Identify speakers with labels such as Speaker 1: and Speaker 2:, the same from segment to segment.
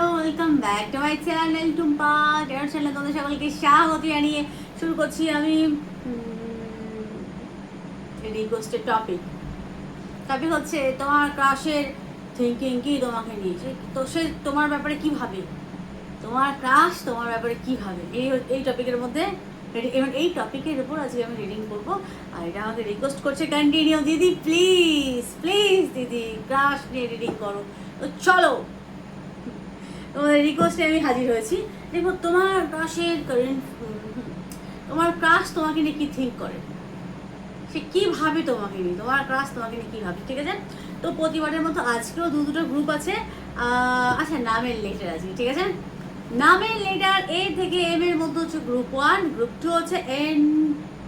Speaker 1: Hello welcome back to my channel Tumpa terror চ্যানেলে তোমাদের সকলকে স্বাগত জানিয়ে শুরু করছি আমি রিকোয়েস্টের টপিক টপিক হচ্ছে তোমার ক্রাশের থিঙ্কিং কি তোমাকে নিয়ে? সে তো সে তোমার ব্যাপারে কি ভাবে? তোমার ক্রাশ তোমার ব্যাপারে কি ভাবে? এই এই টপিকের মধ্যে এবং এই টপিকের উপর আজকে আমি রিডিং করব। আর এটা আমাকে রিকোয়েস্ট করছে কন্টিনিউ দিদি প্লিজ প্লিজ দিদি ক্রাশ নিয়ে রিডিং করো। তো চলো তোমাদের রিকোয়েস্টে আমি হাজির হয়েছি। দেখো তোমার ক্রাশের তোমার ক্রাশ তোমাকে নিয়ে কী থিঙ্ক করে? সে কী ভাবে তোমাকে নিয়ে, তোমার ক্রাশ তোমাকে নিয়ে কী ভাবে, ঠিক আছে? তো প্রতিবারের মতো আজকেও দু দুটো গ্রুপ আছে। আচ্ছা নামের লেটার আছে, ঠিক আছে? নামের লেটার এ থেকে এম এর মধ্যে হচ্ছে গ্রুপ ওয়ান গ্রুপ টু হচ্ছে এন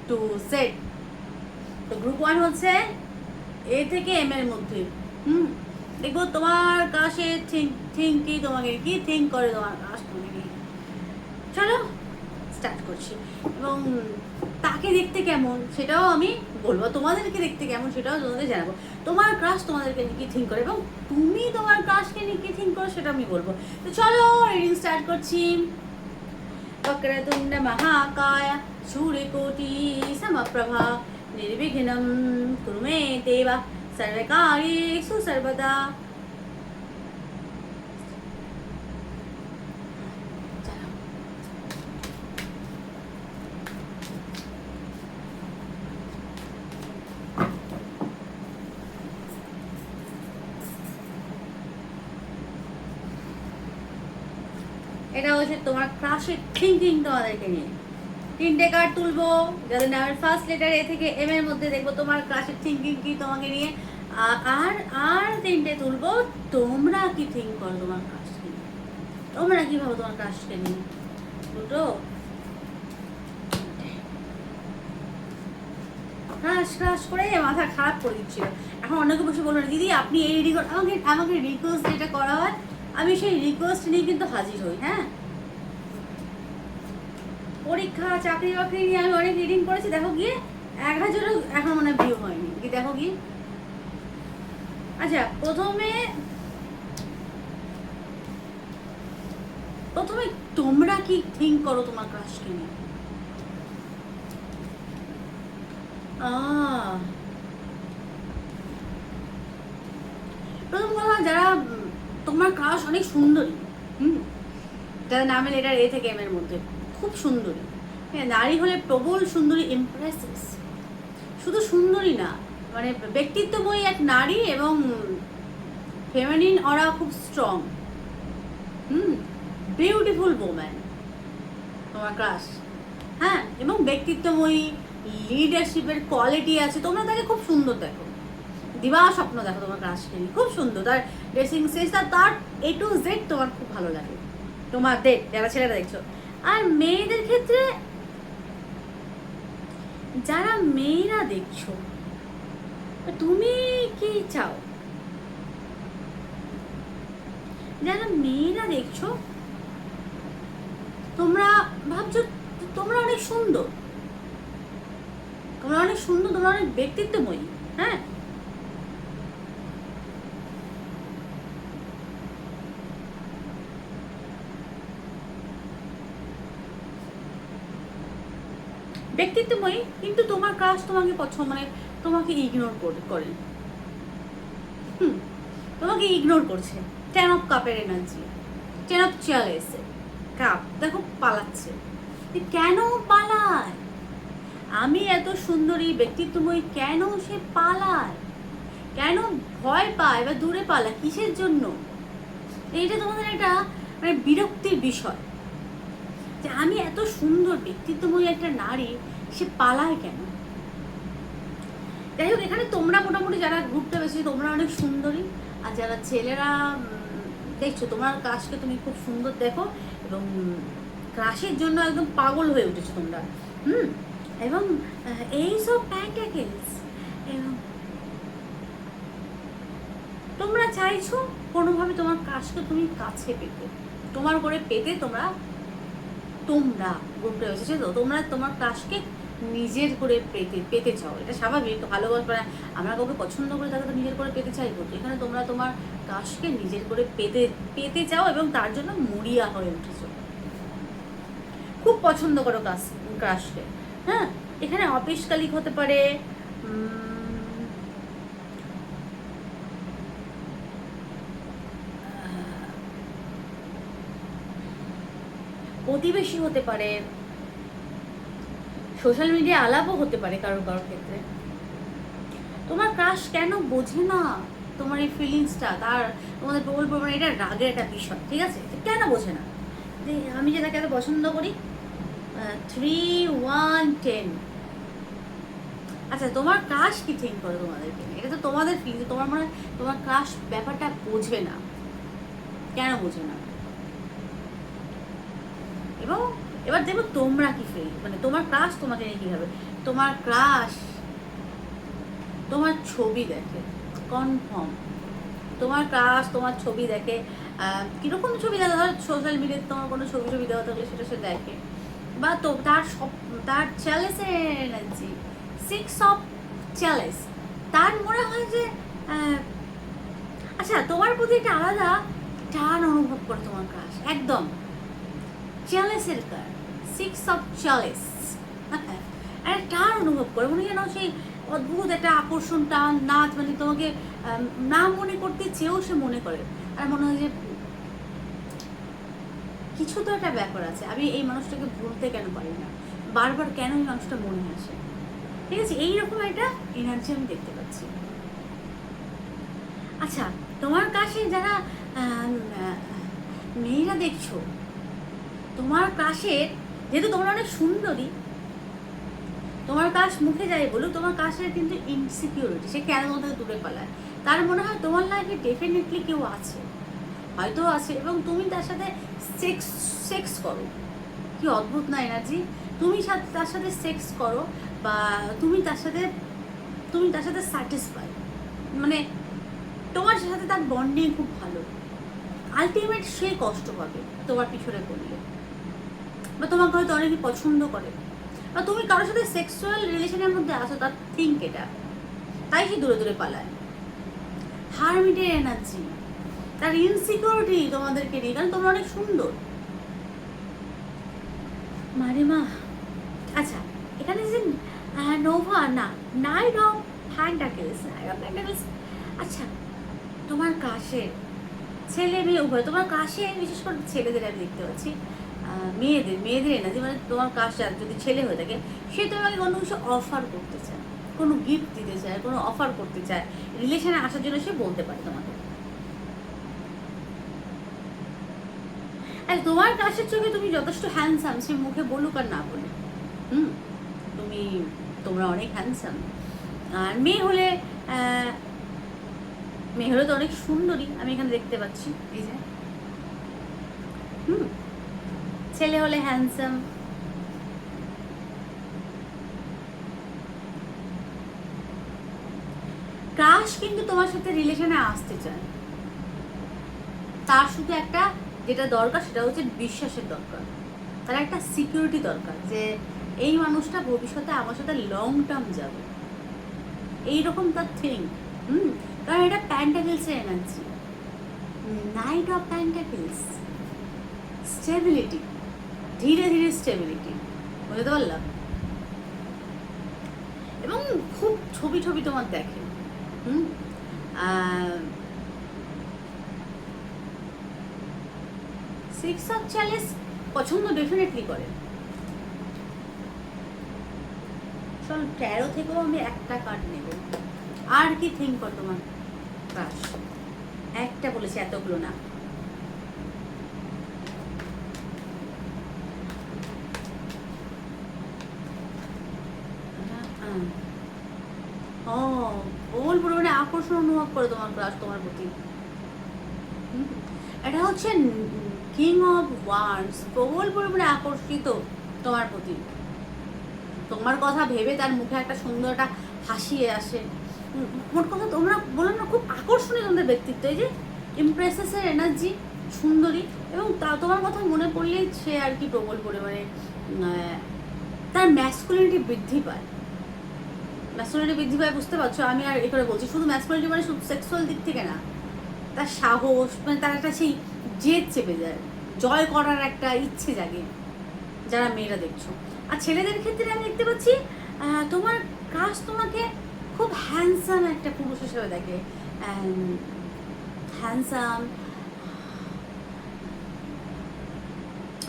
Speaker 1: টু সেট তো গ্রুপ ওয়ান হচ্ছে এ থেকে এম এর মধ্যে, হুম? দেখবো তোমার কাছে থিঙ্ক থিঙ্ক কি তোমাকে কি থিঙ্ক করে তোমার কাছ তোমাকে নিয়ে চলো স্টার্ট করছি এবং তাকে দেখতে কেমন সেটাও আমি বলবো তোমাদেরকে দেখতে কেমন সেটাও তোমাদের জানাবো তোমার ক্রাশ তোমাদেরকে নিয়ে কি থিঙ্ক করে এবং তুমি তোমার ক্রাশকে নিয়ে কি থিঙ্ক করো সেটা আমি বলবো তো চলো রিডিং স্টার্ট করছি वक्रतुण्ड महाकाय सूर्यकोटि समप्रभा निर्विघ्नं कुरु मे देव સર્વકાર્યેષુ સર્વદા এটা হচ্ছে তোমার ক্রাশের থিঙ্কিং তোমাদেরকে নিয়ে। তিনটে কার্ড তুলবো। যাদের নামের ফার্স্ট লেটার এ থেকে এম এর মধ্যে দেখব তোমার ক্লাসের থিঙ্কিং কি তোমাকে নিয়ে। আর আর তিনটে তুলবো, তোমরা কি থিঙ্ক করো তোমার ক্রাশকে নিয়ে? তোমরা কি ভাবো তোমার ক্রাশকে নিয়ে? দুটো? ক্রাশ ক্রাশ করে মাথা খারাপ করে দিচ্ছিল। এখন অনেকে বসে বলল, দিদি, আপনি এই রিডিং আমাকে আমাকে রিকোয়েস্ট যেটা করা হয়, আমি সেই রিকোয়েস্ট নিয়ে কিন্তু হাজির হই হ্যাঁ? পরীক্ষা, চাকরি, বাকরি নিয়ে আমি অনেক রিডিং করেছি দেখো গিয়ে এক হাজারও এখন মনে ভিউ হয়নি। কি দেখো গিয়ে? আচ্ছা প্রথমে প্রথমে তোমরা কি থিঙ্ক করো তোমার ক্রাশকে নিয়ে? প্রথম কথা, যারা তোমার ক্রাশ অনেক সুন্দরী, হুম? যাদের নামে লেটার এ থেকে এম এর মধ্যে। খুব সুন্দরী। হ্যাঁ নারী হলে প্রবল সুন্দরী ইমপ্রেসিভ শুধু সুন্দরী না মানে ব্যক্তিত্বময়ী এক নারী এবং ফেমিনিন অরা খুব স্ট্রং হুম বিউটিফুল ওম্যান তোমার ক্রাশ হ্যাঁ এবং ব্যক্তিত্বময়ী লিডারশিপের কোয়ালিটি আছে। তোমরা তাকে খুব সুন্দর দেখো। দিবা স্বপ্ন দেখো তোমার ক্রাশকে খুব সুন্দর। তার ড্রেসিং সেন্স তার এ টু জেড তোমার খুব ভালো লাগে। তোমাদের, যারা ছেলেরা দেখছ। আর মেয়েদের ক্ষেত্রে যারা মেয়েরা দেখছ, তুমি কি চাও? যারা মেয়েরা দেখছ, তোমরা ভাবছ তোমরা অনেক সুন্দর। তোমরা অনেক সুন্দর, তোমরা অনেক ব্যক্তিত্বময়ী হ্যাঁ? ব্যক্তিত্বময়ী, কিন্তু তোমার কাজ তোমাকে পছন্দ মানে তোমাকে ইগনোর করে হুম, তোমাকে ইগনোর করছে। টেন অফ কাপের এনার্জি টেন অফ চেয়ার এসে কাপ দেখো, পালাচ্ছে। কেন পালায়? আমি এত সুন্দরী, ব্যক্তিত্বময়ী, কেন সে পালায়? কেন ভয় পায় বা দূরে পালায় কিসের জন্য? এইটা তোমাদের একটা মানে বিরক্তির বিষয়। যে আমি এত সুন্দর, ব্যক্তিত্বময়ী একটা নারী সে পালায় কেন? যাই হোক, এখানে তোমরা মোটামুটি যারা গ্রুপটা বেশি, তোমরা অনেক সুন্দরী। আর যারা ছেলেরা দেখছ, তোমার কাজকে তুমি খুব সুন্দর দেখো এবং ক্রাশের জন্য একদম পাগল হয়ে উঠেছো তোমরা। হুম? এবং এই সব প্যান্টাকেলস এবং তোমরা চাইছো কোনোভাবে তোমার কাজকে তুমি কাছে পেতে। তোমার করে পেতে তোমরা তোমরা গ্রুপটা এসেছে তো তোমরা তোমার কাজকে নিজের করে পেতে পেতে চাও। এটা স্বাভাবিক, ভালোবাসা আমরা কাউকে পছন্দ করে তাকে তো নিজের করে পেতে চাইব এখানে তোমরা তোমার কাজকে নিজের করে পেতে পেতে চাও এবং তার জন্য মরিয়া হয়ে উঠেছো। খুব পছন্দ করো কাজ ক্রাশকে হ্যাঁ? এখানে অফিস কালিক হতে পারে প্রতিবেশী হতে পারে। সোশ্যাল মিডিয়া আলাপও হতে পারে কারোর কারোর ক্ষেত্রে। তোমার ক্রাশ কেন বোঝে না? তোমার এই ফিলিংসটা তার তোমাদের প্রবল পরিমাণে এটা রাগের একটা বিষয়, ঠিক আছে? কেন বোঝে না? যে আমি যে তাকে এত পছন্দ করি থ্রি ওয়ান টেন আচ্ছা তোমার ক্রাশ কি থিঙ্ক করে তোমাদেরকে? এটা তো তোমাদের ফিলিংস তোমার মনে হয় তোমার ক্রাশ ব্যাপারটা বোঝে না। কেন বোঝে না এবং এবার দেখো তোমরা কি ফিল মানে তোমার ক্রাশ তোমাকে নিয়ে কি হবে তোমার ক্রাশ তোমার ছবি দেখে কনফার্ম তোমার ক্রাশ তোমার ছবি দেখে কীরকম ছবি দেখে, ধরো সোশ্যাল মিডিয়াতে তোমার কোনো ছবি ছবি দেওয়া থাকলে সেটা সে দেখে। বা তো তার সব, তার চ্যালেসের এনার্জি সিক্স অফ চ্যালেস তার মনে হয় যে আচ্ছা তোমার প্রতি একটা আলাদা টান অনুভব করে তোমার ক্রাশ একদম। চ্যালেসের কার? সিক্স অফ চ্যালেস একটা টান অনুভব করে, মনে যেন সেই অদ্ভুত একটা আকর্ষণ, টান, নাচ মানে তোমাকে না মনে করতে চেয়েও সে মনে করে। আর মনে হয় যে কিছু তো একটা ব্যাপার আছে। আমি এই মানুষটাকে ভুলতে কেন পারি না? বারবার কেন এই মানুষটা মনে আসে? ঠিক আছে, এইরকম একটা এনার্জি আমি দেখতে পাচ্ছি। আচ্ছা তোমার কাছে যারা মেয়েরা দেখছ, তোমার কাশের যেহেতু তোমরা অনেক সুন্দরী, তোমার কাজ মুখে যায় বলুক, তোমার কাশের কিন্তু ইনসিকিউরিটি সে কেন থেকে দূরে পালায়? তার মনে হয় তোমার লাইফে ডেফিনেটলি কেউ আছে, হয়তো আছে, এবং তুমি তার সাথে সেক্স সেক্স করো। কি অদ্ভুত না এনার্জি? তুমি সাথে, তার সাথে সেক্স করো বা তুমি তার সাথে, তুমি তার সাথে স্যাটিসফাই মানে তোমার সাথে তার বন্ডিং খুব ভালো। আলটিমেট সে কষ্ট পাবে তোমার পিছনে পড়লে। বা তোমাকে হয়তো অনেকে পছন্দ করে। বা তুমি কারোর সাথে সেক্সুয়াল রিলেশনের মধ্যে আসো তার থিঙ্ক এটা। তাই সে দূরে দূরে পালায়। হারমিটের এনার্জি তার ইনসিকিউরিটি তোমাদেরকে নিয়ে কারণ তোমরা অনেক সুন্দর। মানে মা। আচ্ছা এখানে যে নোভা, না knight of pentacles knight of pentacles আচ্ছা তোমার কাছে ছেলে মেয়ে, উভয়, তোমার কাছে বিশেষ করে ছেলেদের আমি দেখতে পাচ্ছি মেয়েদের মেয়েদের এনার্জি মানে তোমার কাছে আর যদি ছেলে হয়ে থাকে, সে তোমাকে কোনো কিছু অফার করতে চায়, কোনো গিফট দিতে চায়, কোনো অফার করতে চায় রিলেশনে আসার জন্য সে বলতে পারে তোমাকে। আর তোমার কাছের চোখে তুমি যথেষ্ট হ্যান্ডসাম সে মুখে বলুক আর না বলে হুম? তুমি, তোমরা অনেক হ্যান্ডসাম আর মেয়ে হলে মেয়ে হলে তো অনেক সুন্দরী, আমি এখানে দেখতে পাচ্ছি, এই যে। হুম? ছেলে হলে হ্যান্ডসাম ক্রাশ কিন্তু তোমার সাথে রিলেশনে আসতে চায়। তার শুধু একটা যেটা দরকার, সেটা হচ্ছে বিশ্বাসের দরকার। তার একটা সিকিউরিটি দরকার যে এই মানুষটা ভবিষ্যতে আমার সাথে লং টার্ম যাবে। এইরকম তার থিঙ্ক হুম? কারণ এটা প্যান্টাকেলসের energy knight of pentacles stability ধীরে ধীরে স্টেবিলিটি বুঝতে পারলাম? এবং খুব ছবি ছবি তোমার দেখে, হুম? সিক্স অফ চ্যালেঞ্জ পছন্দ ডেফিনেটলি করে। চল তেরো থেকেও আমি একটা কার্ড নেব। আর কি থিঙ্ক কর তোমার ক্রাশ একটা বলেছি, এতগুলো না ও প্রবল পরিমাণে আকর্ষণ অনুভব করে তোমার ক্রাশ তোমার প্রতি এটা হচ্ছে কিং অফ ওয়ান্ডস প্রবল পরিমাণে আকর্ষিত তোমার প্রতি তোমার কথা ভেবে তার মুখে একটা সুন্দর একটা হাসি আসে। মোট কথা তোমরা বললাম না, খুব আকর্ষণীয় তোমাদের ব্যক্তিত্ব। এই যে ইমপ্রেসেসের এনার্জি সুন্দরী এবং তা তোমার কথা মনে পড়লেই সে আর কি প্রবল পরিমাণে তার ম্যাসকুলিনিটি বৃদ্ধি পায়। ম্যাসকুলিনিটি বৃদ্ধি পায়, বুঝতে পারছ? আমি আর এ করে বলছি, শুধু ম্যাসকুলিনিটি মানে শুধু সেক্সুয়াল দিক থেকে না, তার সাহস মানে তার একটা সেই জেদ চেপে যায়, জয় করার একটা ইচ্ছে জাগে, যারা মেয়েরা দেখছ। আর ছেলেদের ক্ষেত্রে আমি দেখতে পাচ্ছি তোমার কাজ তোমাকে খুব হ্যান্ডসাম একটা পুরুষ হিসেবে দেখে। হ্যান্ডসাম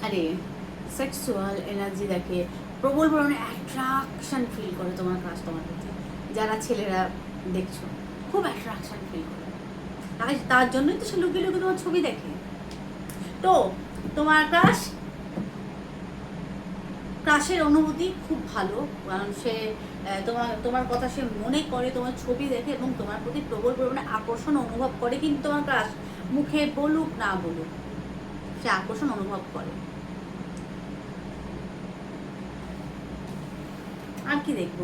Speaker 1: আরে সেক্সুয়াল এনার্জি দেখে প্রবল পরিমাণে অ্যাট্রাকশন ফিল করে তোমার কাজ তোমার প্রতি যারা ছেলেরা দেখছ, খুব অ্যাট্রাকশন ফিল করে। তাই তার জন্যই তো সে লুকিয়ে লুকিয়ে তোমার ছবি দেখে। তো তোমার ক্রাশ ক্রাশের অনুভূতি খুব ভালো, কারণ সে তোমার তোমার কথা সে মনে করে, তোমার ছবি দেখে এবং তোমার প্রতি প্রবল পরিমাণে আকর্ষণ অনুভব করে, কিন্তু তোমার ক্রাশ মুখে বলুক না বলুক, সে আকর্ষণ অনুভব করে। আর কি দেখব?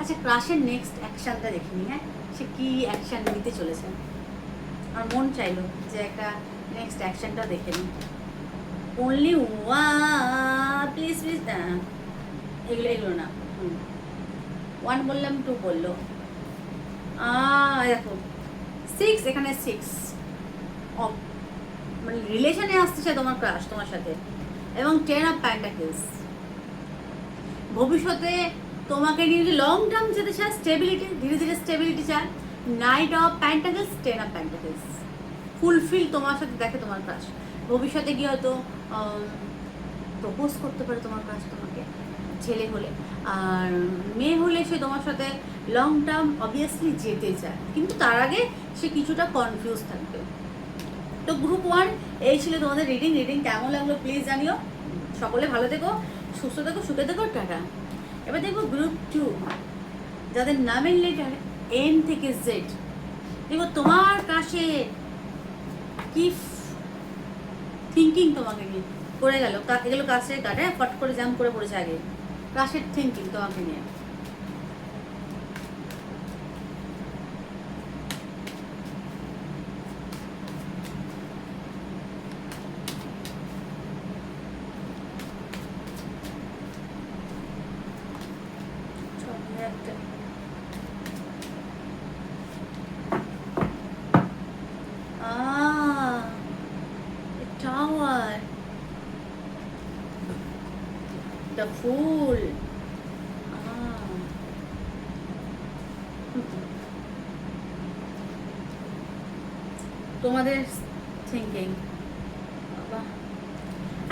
Speaker 1: আচ্ছা ক্রাশের নেক্সট অ্যাকশনটা দেখিনি হ্যাঁ? সে কি অ্যাকশন নিতে চলেছে? আমার মন চাইলো যে একটা নেক্সট অ্যাকশনটা দেখে নিই। অনলি ওয়া প্লিজ প্লিজ এগুলো এগুলো না ওয়ান বললাম টু বলল। দেখো সিক্স এখানে সিক্স মানে রিলেশনে আসতেছে তোমার ক্রাশ তোমার সাথে। এবং টেন অফ প্যান্টাকেলস ভবিষ্যতে তোমাকে নিয়ে লং টার্ম যেতে চায় স্টেবিলিটি ধীরে ধীরে স্টেবিলিটি চায় knight of pentacles ten of pentacles fulfil তোমার সাথে দেখে তোমার ক্রাশ ভবিষ্যতে গিয়ে হয়তো প্রপোজ করতে পারে তোমার ক্রাশ তোমাকে, ছেলে হলে। আর মেয়ে হলে সে তোমার সাথে লং টার্ম অবভিয়াসলি যেতে চায়। কিন্তু তার আগে সে কিছুটা কনফিউজ থাকবে। তো গ্রুপ ওয়ান এই ছিল তোমাদের রিডিং রিডিং কেমন লাগল প্লিজ জানিও। সকলে ভালো থেকো। সুস্থ থাকো, সুখে থেকো, টাটা। এবার দেখব গ্রুপ টু যাদের নামের লেটার এন থেকে জেড দেখব তোমার কাছে কি থিঙ্কিং তোমাকে নিয়ে করে গেল। এগুলো কাছের কাটে ফট করে জাম করে পড়েছে আগে। কাশের থিঙ্কিং তোমাকে নিয়ে। তোমাদের থিঙ্কিং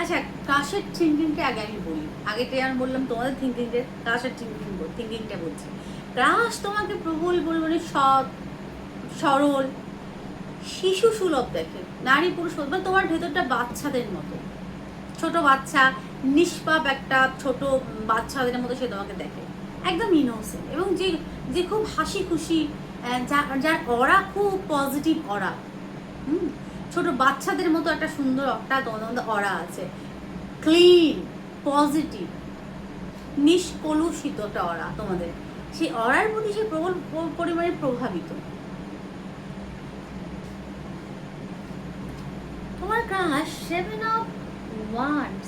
Speaker 1: আচ্ছা কাশের থিঙ্কিংটা আগে আমি বলি। আগেতে আমি বললাম তোমাদের থিঙ্কিংটা কাশের থিঙ্কিং থিঙ্কিংটা বলছি। ক্রাশ তোমাকে প্রবল পরিমাণে সৎ, সরল, শিশু সুলভ দেখে। নারী পুরুষ মানে তোমার ভেতরটা বাচ্চাদের মতো। ছোট বাচ্চা, নিষ্পাপ একটা ছোট বাচ্চাদের মতো সে তোমাকে দেখে। একদম ইনোসেন্ট এবং যে যে খুব হাসি খুশি যার অরা খুব পজিটিভ অরা হুম, ছোট বাচ্চাদের মতো একটা সুন্দর একটা তোমাদের অরা আছে। ক্লিন পজিটিভ নিষ্কলুষিত একটা অরা তোমাদের। সেই অরার প্রতি সে প্রবল পরিমাণে প্রভাবিত। তোমার ক্রাশ সেভেন অফ ওয়ান্স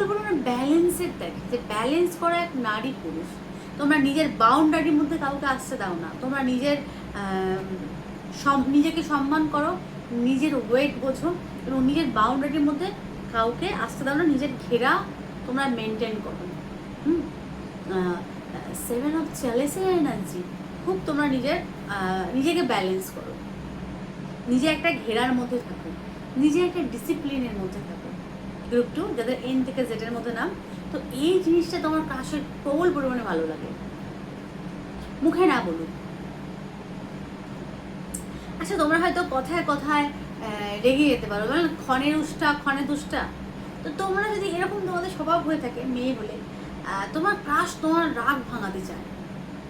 Speaker 1: প্রবল পরিমাণে ব্যালেন্সের দেখে যে ব্যালেন্স করা এক নারী পুরুষ, তোমরা নিজের বাউন্ডারির মধ্যে কাউকে আসতে দাও না। তোমরা নিজের নিজেকে সম্মান করো, নিজের ওয়েট বোঝো এবং নিজের বাউন্ডারির মধ্যে কাউকে আসতে দাও না, নিজের ঘেরা তোমরা মেনটেন করো। হুম? সেভেন অফ চ্যালেসের এনার্জি খুব তোমরা নিজের নিজেকে ব্যালেন্স করো। নিজে একটা ঘেরার মধ্যে থাকো, নিজে একটা ডিসিপ্লিনের মধ্যে থাকো। গ্রুপ টু যাদের এন থেকে জেডের মধ্যে নাম, তো এই জিনিসটা তোমার কাশের প্রবল পরিমাণে ভালো লাগে। মুখে না বলুন। আচ্ছা তোমরা হয়তো কথায় কথায় রেগে যেতে পারো। মানে ক্ষণের উষ্টা ক্ষণে দুষ্টা। তো তোমরা যদি এরকম তোমাদের স্বভাব হয়ে থাকে, মেয়ে বলে তোমার ক্রাশ তোমার রাগ ভাঙাতে চায়।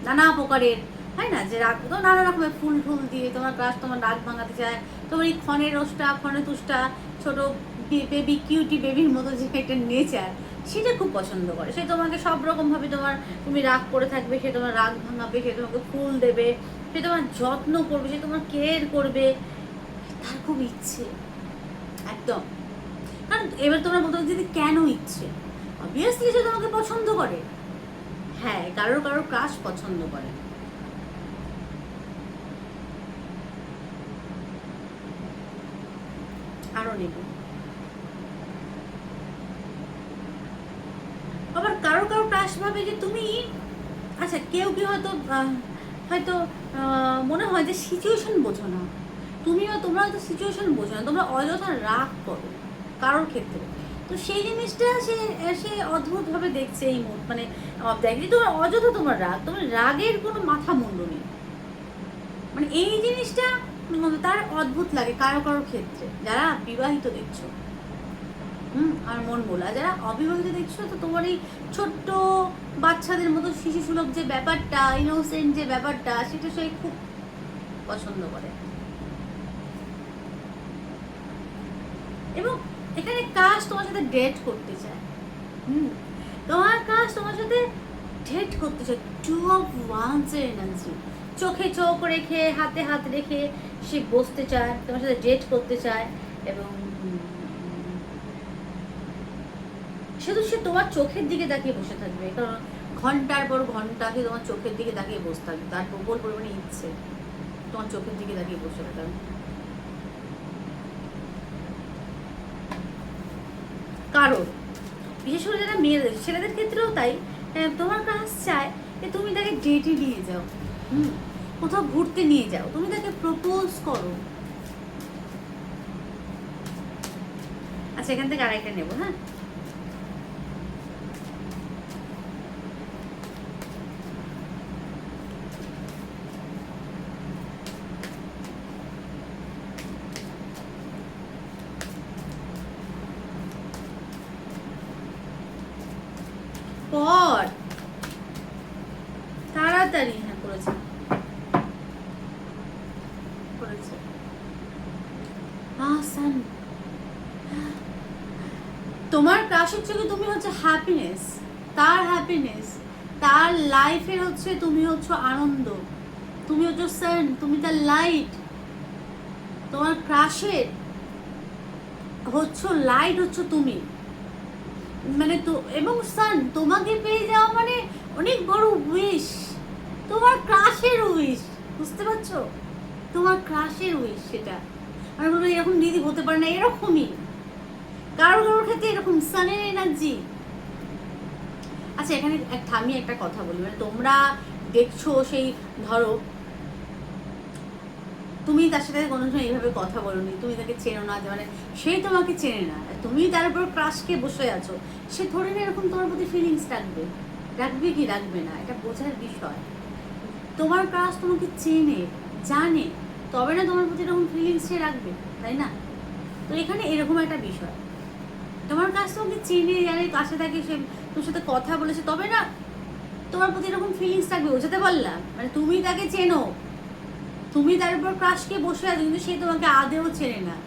Speaker 1: নানা প্রকারের হয় না? যে রাগ, তো নানা রকমের ফুল টুল দিয়ে তোমার ক্রাশ তোমার রাগ ভাঙাতে চায়। তোমার এই ক্ষণের রোষ্টা ক্ষণে তুষ্টা ছোট বেবি কিউটি বেবির মতো যে একটা নেচার সেটা খুব পছন্দ করে। সে তোমাকে সব রকমভাবে তোমার তুমি রাগ করে থাকবে, সে তোমার রাগ ভাঙাবে, সে তোমাকে ফুল দেবে, সে তোমার যত্ন করবে, সে তোমার কেয়ার করবে। তার খুব ইচ্ছে। একদম। কারণ এবার তোমরা বলতে যদি কেন ইচ্ছে? অবভিয়াসলি সে তোমাকে পছন্দ করে। হ্যাঁ কারোর কারোর ক্রাশ পছন্দ করে। আরও নেব। আবার কারও কারও ক্রাশ ভাবে যে তুমি আচ্ছা কেউ কেউ হয়তো হয়তো মনে হয় যে সিচুয়েশন বোঝো না। তুমিও তোমরা হয়তো সিচুয়েশন বোঝো না, তোমরা অযথা রাগ করো কারোর ক্ষেত্রে। তো সেই জিনিসটা সে সে অদ্ভুতভাবে দেখছে এই মুহূর্তে মানে দেখলি তোমার অযথা তোমার রাগ, তোমার রাগের কোনো মাথা মুন্ডু নেই। মানে এই জিনিসটা তার অদ্ভুত লাগে কারও কারোর ক্ষেত্রে। যারা বিবাহিত দেখছ, হুম, আর মন বলা যারা অবিবাহিত দেখছ, তো তোমার এই ছোট্ট বাচ্চাদের মতো শিশু সুলভ যে ব্যাপারটা ইনোসেন্ট যে ব্যাপারটা, সেটা সে খুব পছন্দ করে। এবং এখানে কাজ তোমার সাথে ডেট করতে চায়। হুম, তোমার কাজ তোমার সাথে ডেট করতে চায়। টু অফ ওয়ান্স এর এনার্জি চোখে চোখ রেখে, হাতে হাত রেখে সে বসতে চায়, তোমার সাথে ডেট করতে চায় এবং শুধু সে তোমার চোখের দিকে তাকিয়ে বসে থাকবে। কারণ ঘণ্টার পর ঘণ্টা সে তোমার চোখের দিকে তাকিয়ে বসে থাকবে। তার প্রবল পরিমাণে ইচ্ছে। তোমার চোখের দিকে তাকিয়ে বসে থাকবে। কারণ বিশেষ করে যারা মেয়েদের, ছেলেদের ক্ষেত্রেও তাই। তোমার কাজ চায় যে তুমি তাকে ডেটে নিয়ে যাও। হুম, কোথাও ঘুরতে নিয়ে যাও। তুমি তাকে প্রপোজ করো। আচ্ছা এখান থেকে আরেকটা নেব হ্যাঁ পর তাড়াতাড়ি হ্যাঁ করেছে করেছে আসান তোমার ক্রাশের চোখে তুমি হচ্ছে হ্যাপিনেস তার হ্যাপিনেস তার লাইফের হচ্ছে তুমি হচ্ছে আনন্দ, তুমি হচ্ছে সান তুমি তার লাইট তোমার ক্রাশের হচ্ছে লাইট হচ্ছে তুমি। মানে তো, এবং সান তোমাকে পেয়ে যাওয়া মানে অনেক বড় উইশ তোমার ক্রাশের উইশ বুঝতে পারছ? তোমার ক্রাশের উইশ সেটা। আমি বলব এরকম দিদি হতে পারে না, এরকমই। কারও কারোর ক্ষেত্রে এরকম সানের এনার্জি আচ্ছা এখানে এক থামিয়ে একটা কথা বলি মানে তোমরা দেখছ সেই, ধরো, তুমি তার সাথে কোনো সময় এইভাবে কথা বলোনি, তুমি তাকে চেনো না মানে সে তোমাকে চেনে না তুমি তার উপর ক্রাশকে বসে আছো, সে ধরে না এরকম তোমার প্রতি ফিলিংস রাখবে রাখবে কি রাখবে না, এটা বোঝার বিষয়। তোমার ক্রাশ তোমাকে চেনে, জানে, তবে না তোমার প্রতি এরকম ফিলিংস সে রাখবে, তাই না? তো এখানে এরকম একটা বিষয়। তোমার কাছ তোমাকে চেনে? জানে কাছে থাকে সে, তোর সাথে কথা বলেছে, তবে না তোমার প্রতি এরকম ফিলিংস থাকবে, বোঝাতে পারলাম। মানে তুমি তাকে চেনো। তুমি তার উপর ক্রাশকে বসে আছো, কিন্তু সে তোমাকে আদেও চেনে না।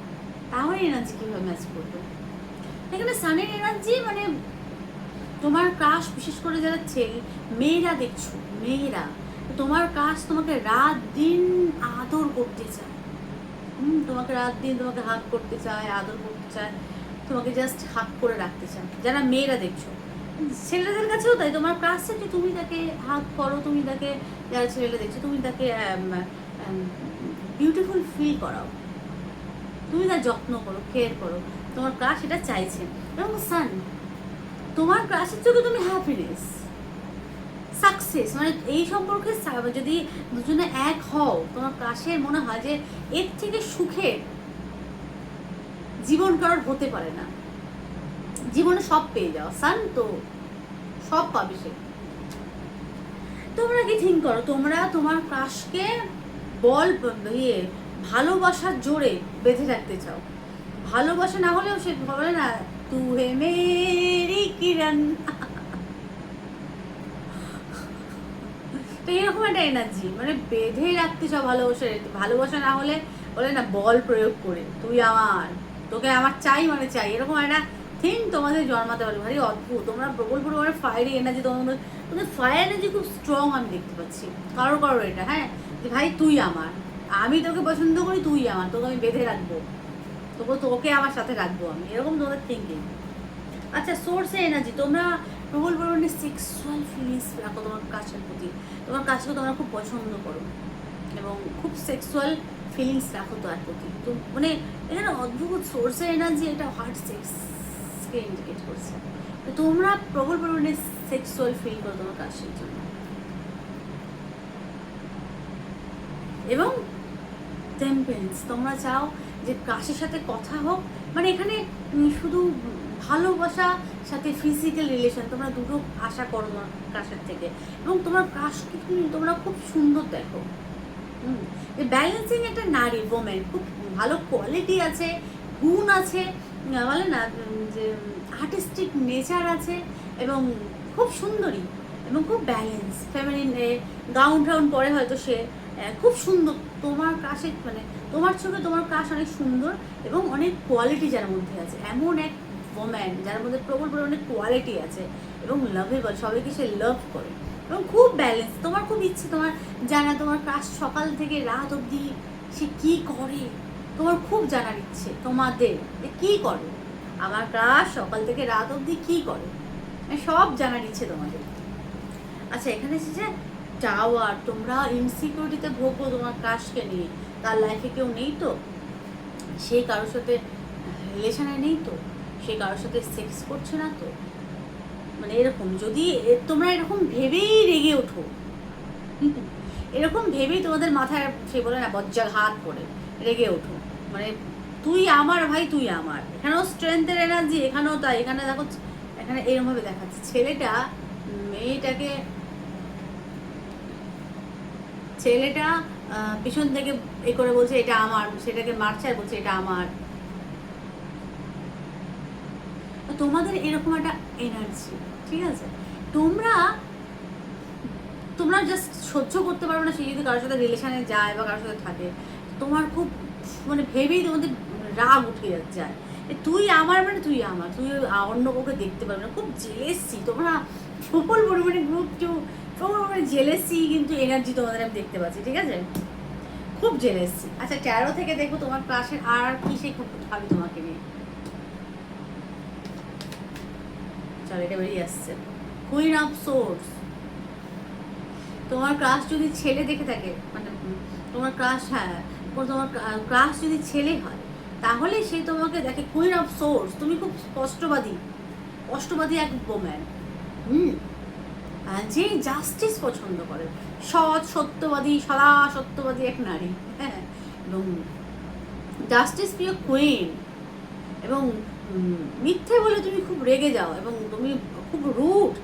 Speaker 1: তাহলে এনার্জি কীভাবে ম্যাচ করবে? এখানে সানের এনার্জি মানে তোমার ক্রাশ বিশেষ করে যারা ছেলে, মেয়েরা দেখছ, মেয়েরা, তোমার কাজ তোমাকে রাত দিন আদর করতে চায়। হুম, তোমাকে রাত দিন তোমাকে হাত করতে চায়, আদর করতে চায়। তোমাকে জাস্ট হাক করে রাখতে চায় যারা মেয়েরা দেখছ। ছেলেদের কাছেও তাই তোমার ক্রাশ যে তুমি তাকে হাক করো তুমি তাকে যারা ছেলেরা দেখছ তুমি তাকে বিউটিফুল ফিল করাও। তুমি তার যত্ন করো কেয়ার করো। তোমার ক্রাশ এটা চাইছে। এবং সান তোমার ক্রাশের চোখে তুমি হ্যাপিনেস সাকসেস মানে এই সম্পর্কে যদি দুজনে এক হও তোমার ক্রাশের মনে হয় যে এর থেকে সুখের জীবন কারোর হতে পারে না। জীবনে সব পেয়ে যাও। সান তো সব পাবে সে। তোমরা কি থিঙ্ক করো? তোমরা তোমার ক্রাশকে বল ইয়ে ভালোবাসার জোরে বেঁধে রাখতে চাও। ভালোবাসা না হলেও সে বলে না, তু হে মেরি কিরণ। তো এরকম একটা এনার্জি মানে বেঁধে রাখতে চাও ভালোবাসা ভালোবাসা না হলে বলে না, বল প্রয়োগ করে, তুই আমার। তোকে আমার চাই মানে চাই। এরকম একটা থিং তোমাদের জন্মাতে পারে। ভারী অদ্ভুত। তোমরা প্রবল পরিমাণে ফায়ারি এনার্জি তোমাদের তোমাদের ফায়ার এনার্জি খুব স্ট্রং আমি দেখতে পাচ্ছি। কারোর কারোর এটা হ্যাঁ? যে ভাই, তুই আমার। আমি তোকে পছন্দ করি, তুই আমার। তোকে আমি বেঁধে রাখব। তবু তোকে আমার সাথে রাখব আমি। এরকম তোমাদের থিঙ্কিং আচ্ছা সোর্সে এনার্জি তোমরা প্রবল পরিমাণে সেক্সুয়াল ফিলিংস রাখো তোমার কাছের প্রতি। তোমার কাজকে তোমরা খুব পছন্দ করো। এবং খুব সেক্সুয়াল ফিলিংস রাখো তার প্রতি। তো মানে এখানে অদ্ভুত সোর্সের এনার্জি এটা হার্ট সেক্সকে ইন্ডিকেট করছে। তোমরা প্রবল পরিমাণে সেক্সুয়াল ফিল করো তোমার কাছের জন্য। এবং টেম্পেন্স তোমরা চাও যে কাশের সাথে কথা হোক মানে এখানে শুধু ভালোবাসা সাথে ফিজিক্যাল রিলেশন তোমরা দুটো আশা করো না কাশের থেকে। এবং তোমার কাশকে তুমি- তোমরা খুব সুন্দর দেখো। ব্যালেন্সিং একটা নারী ওমেন খুব ভালো কোয়ালিটি আছে, গুণ আছে বলে না যে আর্টিস্টিক নেচার আছে এবং খুব সুন্দরী এবং খুব ব্যালেন্স ফ্যামিলি গাউন টাউন পরে হয়তো সে খুব সুন্দর, তোমার কাশে মানে তোমার চোখে তোমার কাশ অনেক সুন্দর এবং অনেক কোয়ালিটি যার মধ্যে আছে। এমন এক ওম্যান যার মধ্যে প্রবল পরিমাণে কোয়ালিটি আছে এবং লাভেবল সবাইকে সে লাভ করে। এবং খুব ব্যালেন্স তোমার খুব ইচ্ছে, তোমার জানা, তোমার কাজ সকাল থেকে রাত অবধি সে কি করে? তোমার খুব জানার ইচ্ছে, তোমাদের, যে কি করে? আমার কাজ সকাল থেকে রাত অবধি কি করে? মানে সব জানার ইচ্ছে তোমাদের। আচ্ছা এখানে এসেছে টাওয়ার তোমরা ইনসিকিউরিটিতে ভোগো তোমার কাজকে নিয়ে। তার লাইফে কেউ নেই তো? সে কারোর সাথে রিলেশনে নেই তো? সে কারোর সাথে সেক্স করছে না তো? মানে এরকম, যদি তোমরা এরকম ভেবেই রেগে ওঠো। এরকম ভেবেই তোমাদের মাথায় সে বলে না বজ্রাঘাত করে রেগে ওঠো। মানে তুই আমার ভাই, তুই আমার। এখানেও স্ট্রেংথের এনার্জি এখানেও তাই। এখানে দেখো, এখানে এরকমভাবে দেখাচ্ছে। ছেলেটা, মেয়েটাকে, ছেলেটা পিছন থেকে এ করে বলছে, এটা আমার। সেটাকে মারছে আর বলছে, এটা আমার। তোমাদের এরকম একটা এনার্জি ঠিক আছে? তোমরা তোমরা জাস্ট সহ্য করতে পারো না সে যদি কারোর সাথে রিলেশানে যায় বা কারোর সাথে থাকে। তোমার খুব মানে ভেবেই তোমাদের রাগ উঠে যায় তুই আমার মানে তুই আমার, তুই অন্য কাউকে দেখতে পারবে না। খুব জেলেসি তোমরা প্রবল পরিমাণে গ্রুপ টু প্রবল পরিমাণে জেলেসি কিন্তু এনার্জি তোমাদের আমি দেখতে পাচ্ছি, ঠিক আছে? খুব জেলেসি আচ্ছা ট্যারো থেকে দেখো তোমার ক্লাসের আর কি সে খুব ভাবি তোমাকে নিয়ে? চলো বেরিয়ে আসছে। কুইন অফ সোর্স তোমার ক্রাশ যদি ছেলে দেখে থাকে মানে তোমার ক্রাশ হ্যাঁ তোমার ক্রাশ যদি ছেলে হয়, তাহলে সে তোমাকে দেখে কুইন অফ সোর্স তুমি খুব স্পষ্টবাদী স্পষ্টবাদী এক বোম্যান হুম। যে জাস্টিস পছন্দ করে, সৎ, সত্যবাদী, সদা সত্যবাদী এক নারী। হ্যাঁ এবং জাস্টিস প্রিয় কুইন এবং মিথ্যে বলে তুমি খুব রেগে যাও এবং তুমি খুব রুট।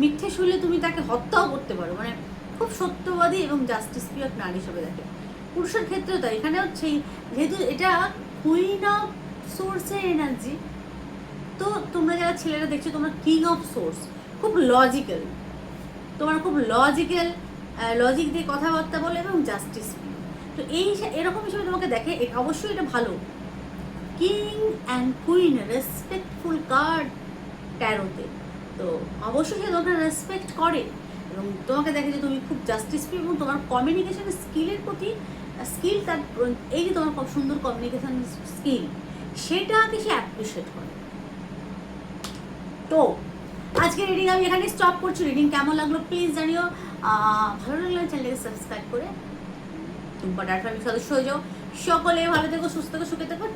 Speaker 1: মিথ্যে শুনলে তুমি তাকে হত্যাও করতে পারো। মানে খুব সত্যবাদী এবং জাস্টিস প্রিয় নারী হিসেবে দেখে। পুরুষের ক্ষেত্রেও তাই। এখানে হচ্ছে যেহেতু এটা কুইন অফ সোর্সের এনার্জি তো তোমরা যারা ছেলেরা দেখছ, তোমরা কিং অফ সোর্স খুব লজিক্যাল তোমার খুব লজিক্যাল লজিক দিয়ে কথাবার্তা বলে এবং জাস্টিস তো এই এরকম হিসেবে তোমাকে দেখে অবশ্যই এটা ভালো। King and queen respectful card ট্যারোতে তো অবশ্যই সে তোমাকে রেসপেক্ট করে এবং তোমাকে দেখে যে তুমি খুব জাস্টিস এবং তোমার কমিউনিকেশন স্কিলের প্রতি স্কিল তার এই যে তোমার খুব সুন্দর কমিউনিকেশন স্কিল সেটাকে সে অ্যাপ্রিসিয়েট করে। তো আজকে রিডিং আমি এখানে স্টপ করছি। রিডিং কেমন লাগল প্লিজ জানিও। ভালো লাগলে চ্যানেলটাকে সাবস্ক্রাইব করে। টুম্পা ডাটা সদস্য হয়ে যাও। সকলে ভালো থেকো, সুস্থ থেকো, সুখে থেকো।